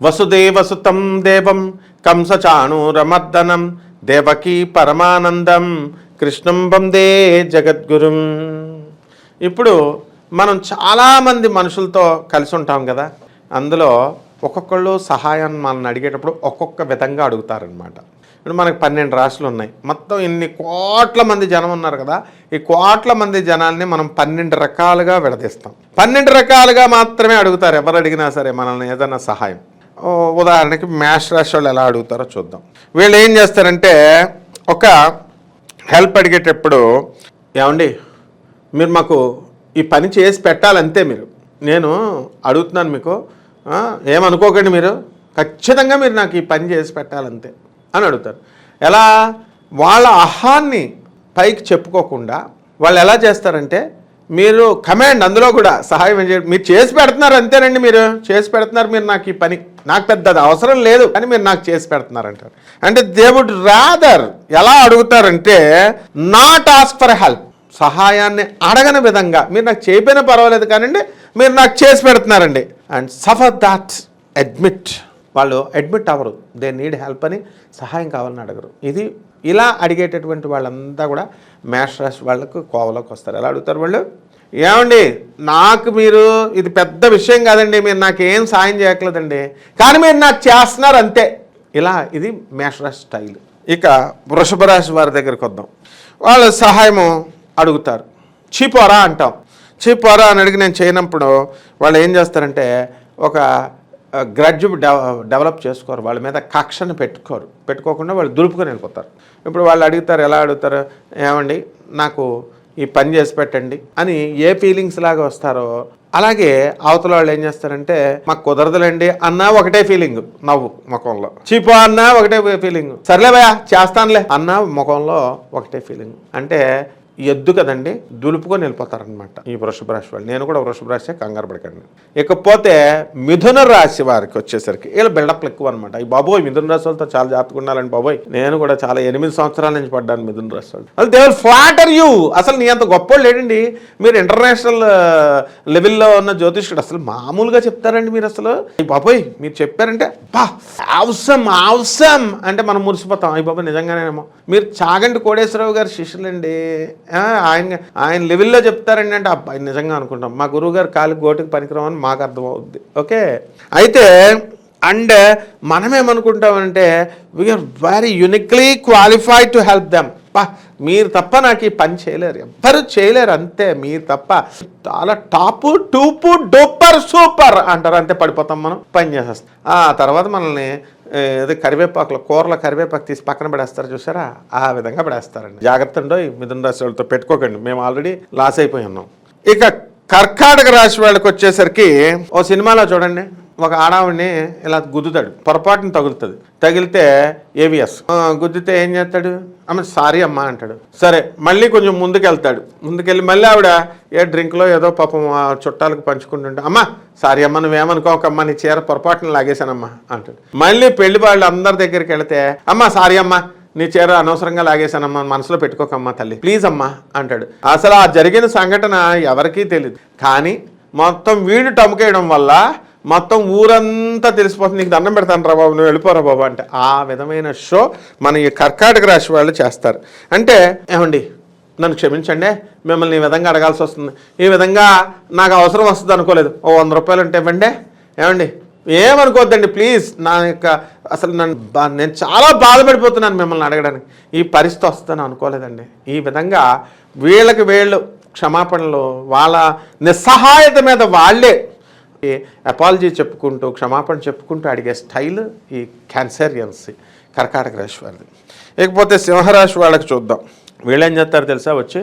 వసుదేవసుతం దేవం కంసచాణూరమర్దనం దేవకీ పరమానందం కృష్ణం వందే జగద్గురుం. ఇప్పుడు మనం చాలామంది మనుషులతో కలిసి ఉంటాం కదా అందులో ఒక్కొక్కళ్ళు సహాయం మనల్ని అడిగేటప్పుడు ఒక్కొక్క విధంగా అడుగుతారనమాట ఇప్పుడు మనకి పన్నెండు రాష్ట్రాలు ఉన్నాయి. మొత్తం ఇన్ని కోట్ల మంది జనం ఉన్నారు కదా ఈ కోట్ల మంది జనాల్ని మనం పన్నెండు రకాలుగా విడదీస్తాం. పన్నెండు రకాలుగా మాత్రమే అడుగుతారు ఎవరు అడిగినా సరే మనల్ని ఏదైనా సహాయం. ఉదాహరణకి మ్యాష్ రాశి వాళ్ళు ఎలా అడుగుతారో చూద్దాం. వీళ్ళు ఏం చేస్తారంటే ఒక హెల్ప్ అడిగేటప్పుడు ఏమండి మీరు మాకు ఈ పని చేసి పెట్టాలంతే మీరు. నేను అడుగుతున్నాను మీకు ఏమనుకోకండి మీరు. ఖచ్చితంగా మీరు నాకు ఈ పని చేసి పెట్టాలంతే. అని అడుగుతారు. ఎలా? వాళ్ళ అహాన్ని పైకి చెప్పుకోకుండా వాళ్ళు ఎలా చేస్తారంటే మీరు కమాండ్ అందులో కూడా సహాయం చేయ మీరు చేసి పెడుతున్నారు అంతేనండి మీరు. చేసి పెడుతున్నారు మీరు నాకు ఈ పని. నాకు పెద్దది అవసరం లేదు అని మీరు నాకు చేసి పెడుతున్నారు అంటారు. అంటే దేవుడు రాదర్ ఎలా అడుగుతారంటే నాట్ ఆస్క్ ఫర్ హెల్ప్ సహాయాన్ని అడగని విధంగా. మీరు నాకు చేయపోయినా పర్వాలేదు కానండి మీరు నాకు చేసి పెడుతున్నారండి. అండ్ సఫర్ దాట్ అడ్మిట్ వాళ్ళు అడ్మిట్ అవ్వరు. దే నీడ్ హెల్ప్ అని సహాయం కావాలని అడగరు. ఇది ఇలా అడిగేటటువంటి వాళ్ళంతా కూడా మ్యాష్ రాశి వాళ్ళకు కోవలోకి వస్తారు. ఎలా అడుగుతారు వాళ్ళు? ఏమండి నాకు మీరు ఇది పెద్ద విషయం కాదండి మీరు నాకు ఏం సాయం చేయట్లేదండి కానీ మీరు నాకు చేస్తున్నారు అంతే. ఇలా ఇది మేషరాశి స్టైల్. ఇక వృషభ రాశి వారి దగ్గరికి వద్దాం. వాళ్ళ సహాయము అడుగుతారు. చీపోరా అంటాం. చీపోరా అని అడిగి నేను చేయనప్పుడు వాళ్ళు ఏం చేస్తారంటే ఒక గ్రడ్జ్ డెవలప్ చేసుకోరు. వాళ్ళ మీద కక్షను పెట్టుకోరు. పెట్టుకోకుండా వాళ్ళు దులుపుకొని వెళ్ళిపోతారు. ఇప్పుడు వాళ్ళు అడుగుతారు ఎలా అడుగుతారు? ఏమండి నాకు ఈ పని చేసి పెట్టండి అని ఏ ఫీలింగ్స్ లాగా వస్తారో అలాగే అవతల వాళ్ళు ఏం చేస్తారంటే మాకు కుదరదులేండి అన్నా ఒకటే ఫీలింగ్ నవ్వు ముఖంలో. చీపో అన్నా ఒకటే ఫీలింగ్ సర్లే భయా చేస్తానులే అన్నా ముఖంలో ఒకటే ఫీలింగ్ అంటే ఎద్దు కదండి దులుపుకొని వెళ్ళిపోతారనమాట ఈ వృషభ రాశి వాళ్ళు. నేను కూడా వృషభ రాశి కంగారు పడకండి. ఇకపోతే మిథున రాశి వారికి వచ్చేసరికి వీళ్ళు బిల్డప్లు ఎక్కువ అనమాట ఈ బాబోయ్ మిథున రాశి వాళ్ళతో చాలా జాగ్రత్తగా ఉండాలని బాబోయ్. నేను కూడా చాలా ఎనిమిది సంవత్సరాల నుంచి పడ్డాను మిథున రాశి వాళ్ళు. అసలు దే ఫ్లాటర్ యూ అసలు నీ అంత గొప్ప లేడండి. మీరు ఇంటర్నేషనల్ లెవెల్లో ఉన్న జ్యోతిష్కుడు అసలు మామూలుగా చెప్తారండి మీరు అసలు. ఈ బాబోయ్ మీరు చెప్పారంటే బా అవసరం అవసరం అంటే మనం మురిసిపోతాం. అయ్యి బాబా నిజంగానేమో. మీరు చాగంటి కోడేశ్వరరావు గారి శిష్యులండి. ఆయన ఆయన లెవెల్లో చెప్తారండి అంటే అబ్బాయి నిజంగా అనుకుంటాం. మా గురువు గారు గోటికి పనికిరామని మాకు అర్థమవుద్ది. ఓకే? అయితే and మనమేమనుకుంటామంటే we are very uniquely qualified to help them పా మీరు తప్ప నాకు ఈ పని చేయలేరు. ఎవ్వరు చేయలేరు అంతే మీరు తప్ప. చాలా టాప్ టూపు డూపర్ సూపర్ అంటారు. అంతే పడిపోతాం మనం. పని చేసేస్తాం. ఆ తర్వాత మనల్ని ఏదో కరివేపాకులో కూరల కరివేపాకు తీసి పక్కన పడేస్తారు చూసారా? ఆ విధంగా పడేస్తారండి. జాగ్రత్త ఉండో మిథున రాశి వాళ్ళతో పెట్టుకోకండి. మేము ఆల్రెడీ లాస్ అయిపోయి ఉన్నాం. ఇక కర్కాటక రాశి వాళ్ళకి వచ్చేసరికి ఓ సినిమాలో చూడండి. ఒక ఆడావిడిని ఇలా గుద్దుతాడు. పొరపాటున తగులుతుంది. తగిలితే ఏవిఎస్ గుద్దితే ఏం చేస్తాడు? ఆమె సారీ అమ్మా అంటాడు. సరే మళ్ళీ కొంచెం ముందుకెళ్తాడు. ముందుకెళ్ళి మళ్ళీ ఆవిడ ఏ డ్రింక్లో ఏదో పాపం చుట్టాలకు పంచుకుంటుంటే అమ్మా సారీ అమ్మ నువ్వేమనుకోకమ్మా నీ చీర పొరపాటున లాగేశానమ్మా అంటాడు. మళ్ళీ పెళ్ళి వాళ్ళు అందరి దగ్గరికి వెళితే అమ్మా సారీ అమ్మా నీ చీర అనవసరంగా లాగేశానమ్మా మనసులో పెట్టుకోకమ్మా తల్లి ప్లీజ్ అమ్మా అంటాడు. అసలు ఆ జరిగిన సంఘటన ఎవరికీ తెలియదు కానీ మొత్తం వీడు టముకేయడం వల్ల మొత్తం ఊరంతా తెలిసిపోతుంది. నీకు దండం పెడతాను రా బాబు నువ్వు వెళ్ళిపోరా బాబు అంటే. ఆ విధమైన షో మన ఈ కర్కాటక రాశి వాళ్ళు చేస్తారు. అంటే ఏమండి నన్ను క్షమించండి మిమ్మల్ని ఈ విధంగా అడగాల్సి వస్తుంది. ఈ విధంగా నాకు అవసరం వస్తుంది అనుకోలేదు. ఓ వంద రూపాయలు ఉంటే ఇవ్వండి. ఏమండి ఏమనుకోవద్దండి ప్లీజ్. నా యొక్క అసలు నన్ను బా- నేను చాలా బాధపడిపోతున్నాను మిమ్మల్ని అడగడానికి. ఈ పరిస్థితి వస్తుందని అనుకోలేదండి. ఈ విధంగా వీళ్ళకి వీళ్ళు క్షమాపణలు వాళ్ళ నిస్సహాయత మీద వాళ్ళే అపాలజీ చెప్పుకుంటూ క్షమాపణ చెప్పుకుంటూ అడిగే స్టైల్ ఈ క్యాన్సరియన్స్ కర్కాటక రాశి వారిది. ఇకపోతే సింహరాశి వాళ్ళకి చూద్దాం. వీళ్ళు ఏం చేస్తారు తెలుసా వచ్చి?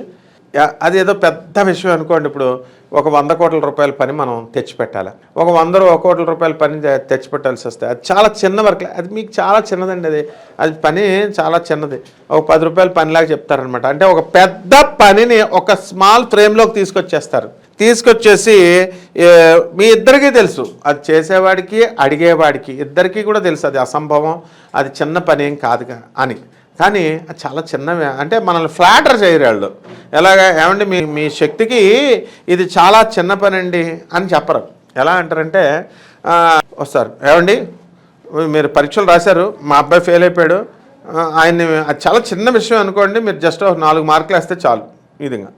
అది ఏదో పెద్ద విషయం అనుకోండి ఇప్పుడు ఒక వంద కోట్ల రూపాయల పని మనం తెచ్చిపెట్టాలి. ఒక వంద కోట్ల రూపాయల పని తెచ్చిపెట్టాల్సి వస్తే అది చాలా చిన్న వర్క్ అది మీకు చాలా చిన్నదండి అది. అది పని చాలా చిన్నది. ఒక పది రూపాయల పనిలాగా చెప్తారనమాట అంటే ఒక పెద్ద పనిని ఒక స్మాల్ ఫ్రేమ్లోకి తీసుకొచ్చేస్తారు. తీసుకొచ్చేసి మీ ఇద్దరికీ తెలుసు. అది చేసేవాడికి అడిగేవాడికి ఇద్దరికీ కూడా తెలుసు అది అసంభవం అది చిన్న పని ఏం కాదుగా అని. కానీ అది చాలా చిన్నవి అంటే మనల్ని ఫ్లాటర్ చేయరు వాళ్ళు. ఎలాగా ఏమండి మీ మీ శక్తికి ఇది చాలా చిన్న పని అండి అని చెప్పరు. ఎలా అంటారంటే వస్తారు. ఏమండి? మీరు పరీక్షలు రాశారు మా అబ్బాయి ఫెయిల్ అయిపోయాడు. ఆయన్ని అది చాలా చిన్న విషయం అనుకోండి మీరు జస్ట్ నాలుగు మార్కులు వేస్తే చాలు. ఈ విధంగా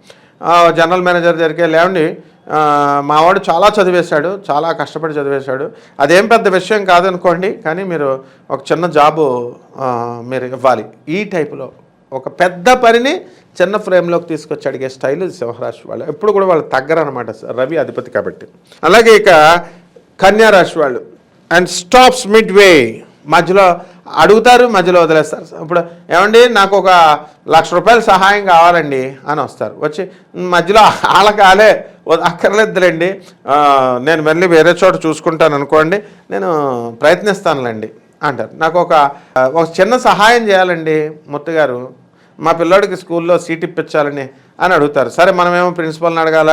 జనరల్ మేనేజర్ దగ్గరికి లేవండి. మావాడు చాలా చదివేశాడు చాలా కష్టపడి చదివేశాడు. అదేం పెద్ద విషయం కాదనుకోండి కానీ మీరు ఒక చిన్న జాబు మీరు ఇవ్వాలి. ఈ టైపులో ఒక పెద్ద పనిని చిన్న ఫ్రేమ్లోకి తీసుకొచ్చి అడిగే స్టైల్ సింహరాశి వాళ్ళు. ఎప్పుడు కూడా వాళ్ళు తగ్గరనమాట రవి అధిపతి కాబట్టి. అలాగే ఇక కన్యారాశి వాళ్ళు. అండ్ స్టాప్స్ మిడ్ వే మధ్యలో అడుగుతారు మధ్యలో వదిలేస్తారు. ఇప్పుడు ఏమండి నాకు ఒక లక్ష రూపాయల సహాయం కావాలండి అని వస్తారు. వచ్చి మధ్యలో ఆలకాలే అక్కర్లేదులేండి. నేను మళ్ళీ వేరే చోట చూసుకుంటాను అనుకోండి నేను ప్రయత్నిస్తానులేండి అంటారు. నాకు ఒక ఒక చిన్న సహాయం చేయాలండి ముత్తుగారు మా పిల్లోడికి స్కూల్లో సీట్ ఇప్పించాలని అని అడుగుతారు. సరే మనమేమో ప్రిన్సిపల్ని అడగాల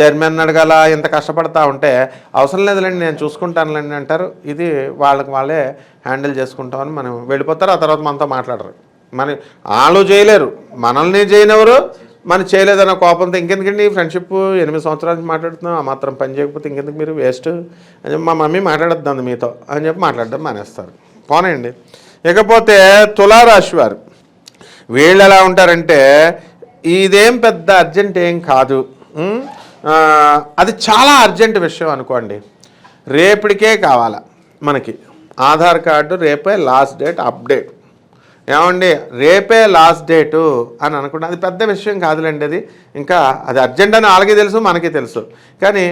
చైర్మన్ అడగాల ఇంత కష్టపడతా ఉంటే అవసరం లేదులేండి నేను చూసుకుంటానులేండి అంటారు. ఇది వాళ్ళకి వాళ్ళే హ్యాండిల్ చేసుకుంటామని మనం వెళ్ళిపోతారు. ఆ తర్వాత మనతో మాట్లాడరు. మన వాళ్ళు చేయలేరు. మనల్ని చేయనివరు మనం చేయలేదన్న కోపంతో ఇంకెందుకండి ఫ్రెండ్షిప్ ఎనిమిది సంవత్సరాల నుంచి మాట్లాడుతున్నాం ఆ మాత్రం పని చేయకపోతే ఇంకెందుకు మీరు వేస్ట్? అని చెప్పి మా మమ్మీ మాట్లాడద్దు మీతో అని చెప్పి మాట్లాడడం మానేస్తారు. పోనండి ఇకపోతే తులారాశి వారు వీళ్ళు ఎలా ఉంటారంటే ఇదేం పెద్ద అర్జెంట్ ఏం కాదు. అది చాలా అర్జెంట్ విషయం అనుకోండి. రేపటికే కావాల మనకి. ఆధార్ కార్డు రేపే లాస్ట్ డేట్ అప్డేట్. ఏమండి? రేపే లాస్ట్ డేటు అని అనుకుంటా. అది పెద్ద విషయం కాదులేండి అది. ఇంకా అది అర్జెంట్ అని వాళ్ళకి తెలుసు మనకి తెలుసు. కానీ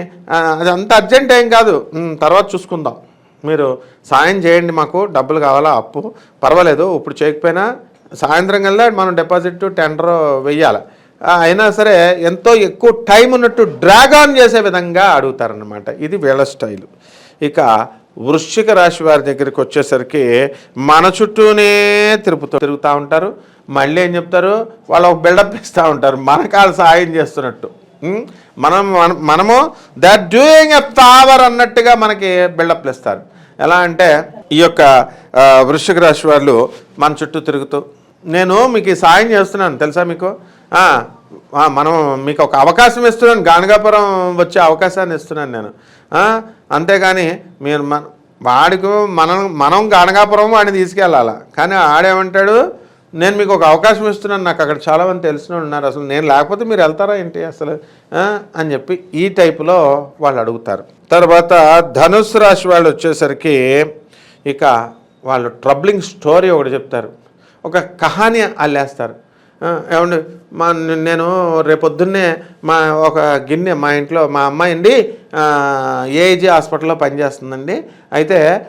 అది అంత అర్జెంట్ ఏం కాదు. తర్వాత చూసుకుందాం. మీరు సాయం చేయండి మాకు. డబ్బులు కావాలా? అప్పు. పర్వాలేదు. ఇప్పుడు చేయకపోయినా సాయంత్రం కల్లా మనం డిపాజిట్ టెండర్ వెయ్యాలి. అయినా సరే ఎంతో ఎక్కువ టైం ఉన్నట్టు డ్రాగ్ ఆన్ చేసే విధంగా అడుగుతారనమాట ఇది వీళ్ళ స్టైలు. ఇక వృశ్చిక రాశి వారి దగ్గరికి వచ్చేసరికి మన చుట్టూనే తిరుపుతూ తిరుగుతూ ఉంటారు. మళ్ళీ ఏం చెప్తారు? వాళ్ళు ఒక బిల్డప్ ఇస్తూ ఉంటారు. మనకు వాళ్ళు సాయం చేస్తున్నట్టు. మనం మన- మనము దట్ డూయింగ్ ఎ పవర్ అన్నట్టుగా మనకి బిల్డప్లు ఇస్తారు. ఎలా అంటే ఈ యొక్క వృశ్చిక రాశి వాళ్ళు మన చుట్టూ తిరుగుతూ నేను మీకు సాయం చేస్తున్నాను తెలుసా మీకు? మనం మీకు ఒక అవకాశం ఇస్తున్నాను గానగాపురం వచ్చే అవకాశాన్ని ఇస్తున్నాను నేను. అంతేగాని మీరు మన వాడికి మనం మనం గానగాపురం వాడిని తీసుకెళ్ళాలా? కానీ ఆడేమంటాడు నేను మీకు ఒక అవకాశం ఇస్తున్నాను నాకు అక్కడ చాలామంది తెలిసిన ఉన్నారు అసలు నేను లేకపోతే మీరు వెళ్తారా ఏంటి అసలు? అని చెప్పి ఈ టైపులో వాళ్ళు అడుగుతారు. తర్వాత ధనుసు రాశి వాళ్ళు వచ్చేసరికి ఇక వాళ్ళు ట్రబ్లింగ్ స్టోరీ ఒకటి చెప్తారు. ఒక కహాని అల్లేస్తారు. ఆ, ఏమండి? మా నేను రేపొద్దున్నే మా ఒక గిన్నె మా ఇంట్లో మా అమ్మాయి అండి ఏఐజీ హాస్పిటల్లో పనిచేస్తుందండి. అయితే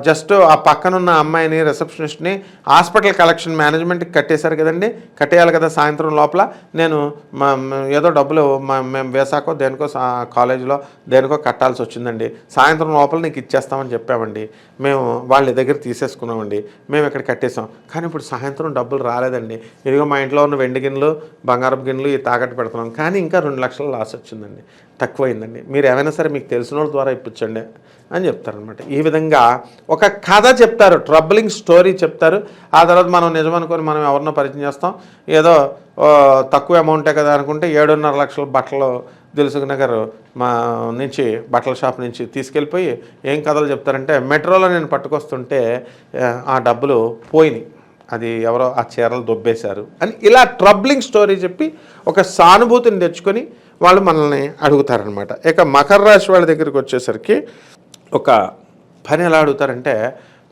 జస్ట్ ఆ పక్కనున్న అమ్మాయిని రిసెప్షనిస్ట్ని హాస్పిటల్ కలెక్షన్ మేనేజ్మెంట్కి కట్టేశారు కదండి. కట్టేయాలి కదా సాయంత్రం లోపల. నేను మా ఏదో డబ్బులు మేము వేసాకో దేనికో సా- కాలేజీలో దేనికో కట్టాల్సి వచ్చిందండి. సాయంత్రం లోపల నీకు ఇచ్చేస్తామని చెప్పామండి. మేము వాళ్ళ దగ్గర తీసేసుకున్నామండి. మేము ఇక్కడ కట్టేసాం కానీ ఇప్పుడు సాయంత్రం డబ్బులు రాలేదండి. ఇదిగో మా ఇంట్లో ఉన్న వెండి గిన్నెలు బంగారపు గిన్నెలు ఈ తాకట్టు పెడుతున్నాం. కానీ ఇంకా రెండు లక్షల లాస్ వచ్చిందండి. తక్కువైందండి. మీరు ఏమైనా సరే మీకు తెలిసిన వాళ్ళ ద్వారా ఇప్పించండి అని చెప్తారనమాట ఈ విధంగా ఒక కథ చెప్తారు ట్రబులింగ్ స్టోరీ చెప్తారు. ఆ తర్వాత మనం నిజం అనుకొని మనం ఎవరినో పరిచయం చేస్తాం. ఏదో తక్కువ అమౌంటే కదా అనుకుంటే ఏడున్నర లక్షల బట్టలు దిల్సుఖ్ నగర్ మా నుంచి బట్టల షాప్ నుంచి తీసుకెళ్ళిపోయి ఏం కథలు చెప్తారంటే మెట్రోలో నేను పట్టుకొస్తుంటే ఆ డబ్బులు పోయినాయి. అది ఎవరో ఆ చీరలు దొబ్బేశారు అని ఇలా ట్రబ్లింగ్ స్టోరీ చెప్పి ఒక సానుభూతిని తెచ్చుకొని వాళ్ళు మనల్ని అడుగుతారనమాట ఇక మకర రాశి వాళ్ళ దగ్గరికి వచ్చేసరికి ఒక పని ఎలా అడుగుతారంటే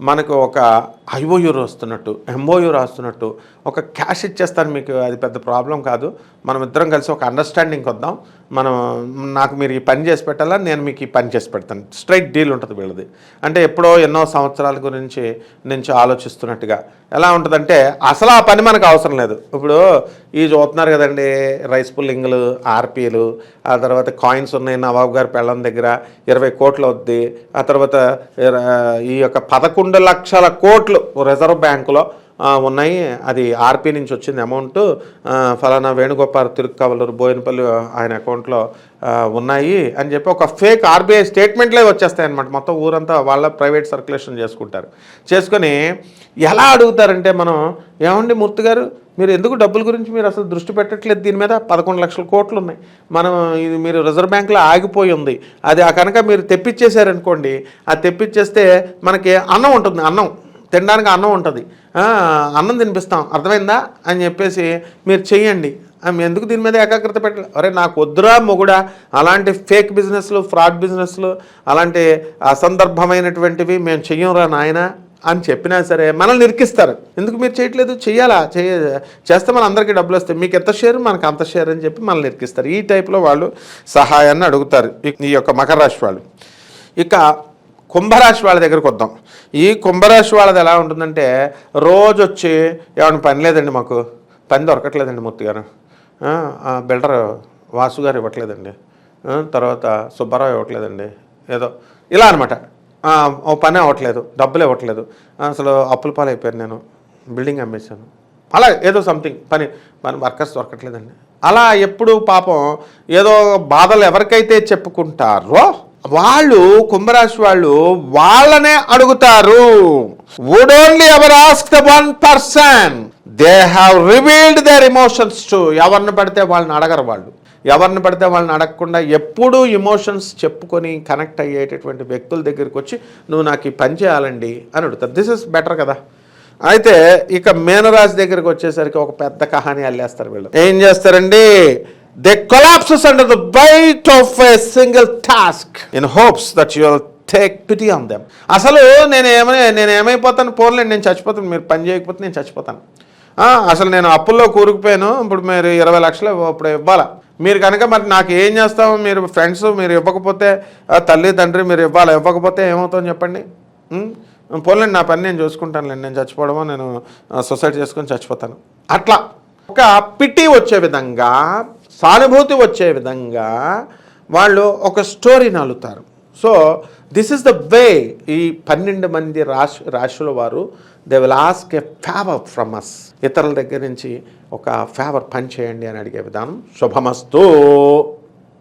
మనకు ఒక ఐఓయూ రాస్తున్నట్టు ఎంఓయూ రాస్తున్నట్టు ఒక క్యాష్ ఇచ్చేస్తాను మీకు అది పెద్ద ప్రాబ్లం కాదు. మనం ఇద్దరం కలిసి ఒక అండర్స్టాండింగ్ వద్దాం. మనం నాకు మీరు ఈ పని చేసి పెట్టాలా నేను మీకు ఈ పని చేసి పెడతాను. స్ట్రైట్ డీల్ ఉంటుంది వీళ్ళది. అంటే ఎప్పుడో ఎన్నో సంవత్సరాల గురించి నుంచి ఆలోచిస్తున్నట్టుగా. ఎలా ఉంటుందంటే అసలు ఆ పని మనకు అవసరం లేదు. ఇప్పుడు ఈ చూస్తున్నారు కదండి రైస్ పుల్లింగ్లు ఆర్పీలు ఆ తర్వాత కాయిన్స్ ఉన్నాయి నవాబ్ గారి పెళ్ళం దగ్గర ఇరవై కోట్లు వద్ది ఆ తర్వాత ఈ యొక్క పదకొండు లక్షల కోట్లు రిజర్వ్ బ్యాంకులో ఉన్నాయి. అది ఆర్పీ నుంచి వచ్చింది అమౌంట్. ఫలానా వేణుగోపాల్ తిరుక్కవలూరు బోయినపల్లి ఆయన అకౌంట్లో ఉన్నాయి అని చెప్పి ఒక ఫేక్ ఆర్బీఐ స్టేట్మెంట్లే వచ్చేస్తాయి అనమాట మొత్తం ఊరంతా వాళ్ళ ప్రైవేట్ సర్క్యులేషన్ చేసుకుంటారు. చేసుకొని ఎలా అడుగుతారంటే మనం ఏమండి మూర్తి గారు మీరు ఎందుకు డబ్బుల గురించి మీరు అసలు దృష్టి పెట్టట్లేదు? దీని మీద పదకొండు లక్షల కోట్లు ఉన్నాయి. మనం ఇది మీరు రిజర్వ్ బ్యాంక్లో ఆగిపోయి ఉంది. అది ఆ కనుక మీరు తెప్పించేశారనుకోండి అది తెప్పించేస్తే మనకి అన్నం ఉంటుంది అన్నం. తినడానికి అన్నం ఉంటుంది. అన్నం తినిపిస్తాం. అర్థమైందా? అని చెప్పేసి మీరు చెయ్యండి. ఎందుకు దీని మీద ఏకాగ్రత పెట్టాలి అరే నాకు వద్దురా మొగుడా. అలాంటి ఫేక్ బిజినెస్లు ఫ్రాడ్ బిజినెస్లు అలాంటి అసందర్భమైనటువంటివి మేము చెయ్యంరా నాయన అని చెప్పినా సరే మనల్ని నిరికిస్తారు ఎందుకు మీరు చేయట్లేదు చెయ్యాలా? చేయ చేస్తే మన అందరికీ డబ్బులు వస్తాయి. మీకు ఎంత షేర్? మనకు అంత షేర్ అని చెప్పి మనల్ని నిరికిస్తారు ఈ టైప్లో వాళ్ళు సహాయాన్ని అడుగుతారు ఈ- ఈ యొక్క మకర రాశి వాళ్ళు. ఇక కుంభరాశి వాళ్ళ దగ్గరకు వద్దాం. ఈ కుంభరాశి వాళ్ళది ఎలా ఉంటుందంటే రోజు వచ్చి ఏమైనా పని లేదండి మాకు. పని దొరకట్లేదండి మూర్తి గారు. బిల్డర్ వాసు గారు ఇవ్వట్లేదండి. తర్వాత సుబ్బారావు ఇవ్వట్లేదండి. ఏదో ఇలా అనమాట ఓ పని అవ్వట్లేదు డబ్బులు ఇవ్వట్లేదు. అసలు అప్పుల పాలైపోయాను నేను. బిల్డింగ్ అమ్మేశాను. అలా ఏదో సంథింగ్ పని పని వర్కర్స్ దొరకట్లేదండి. అలా ఎప్పుడు పాపం ఏదో బాధలు ఎవరికైతే చెప్పుకుంటారో వాళ్ళు కుంభరాశి వాళ్ళు వాళ్ళనే అడుగుతారు. Would only ever ask the one person they have revealed their emotions to ఎవరిని పడితే వాళ్ళని అడగరు వాళ్ళు. ఎవరిని పడితే వాళ్ళని అడగకుండా ఎప్పుడూ ఎమోషన్స్ చెప్పుకొని కనెక్ట్ అయ్యేటటువంటి వ్యక్తుల దగ్గరికి వచ్చి నువ్వు నాకు ఈ పని చేయాలండి అని అడుగుతారు. దిస్ ఇస్ బెటర్ కదా. అయితే ఇక మీనరాశి దగ్గరికి వచ్చేసరికి ఒక పెద్ద కహాని అల్లేస్తారు వీళ్ళు. ఏం చేస్తారండి? They collapses under the bite of a single task in hopes that you take pity on them అసలు నేను ఏమై నేను ఏమైపోతాను? పోర్లేండి నేను చచ్చిపోతాను. మీరు పని చేయకపోతే నేను చచ్చిపోతాను. అసలు నేను అప్పుల్లో కూరుకుపోయాను. ఇప్పుడు మీరు ఇరవై లక్షలు ఇప్పుడు ఇవ్వాలా? మీరు కనుక మరి నాకు ఏం చేస్తాము? మీరు ఫ్రెండ్స్ మీరు ఇవ్వకపోతే తల్లి తండ్రి మీరు ఇవ్వాలి? ఇవ్వకపోతే ఏమవుతుందని చెప్పండి? ఉం? పోలేండి నా పని నేను చూసుకుంటానులేండి. నేను చచ్చిపోవడమో నేను సొసైడ్ చేసుకొని చచ్చిపోతాను. అట్లా. ఒక పిటి వచ్చే విధంగా సానుభూతి వచ్చే విధంగా వాళ్ళు ఒక స్టోరీని అల్లుతారు so this is the way ఈ పన్నెండు మంది రాశి రాశుల వారు they will ask a favour from us ఇతరుల దగ్గర నుంచి ఒక ఫేవర్ పని చేయండి అని అడిగే విధానం. శుభమస్తూ.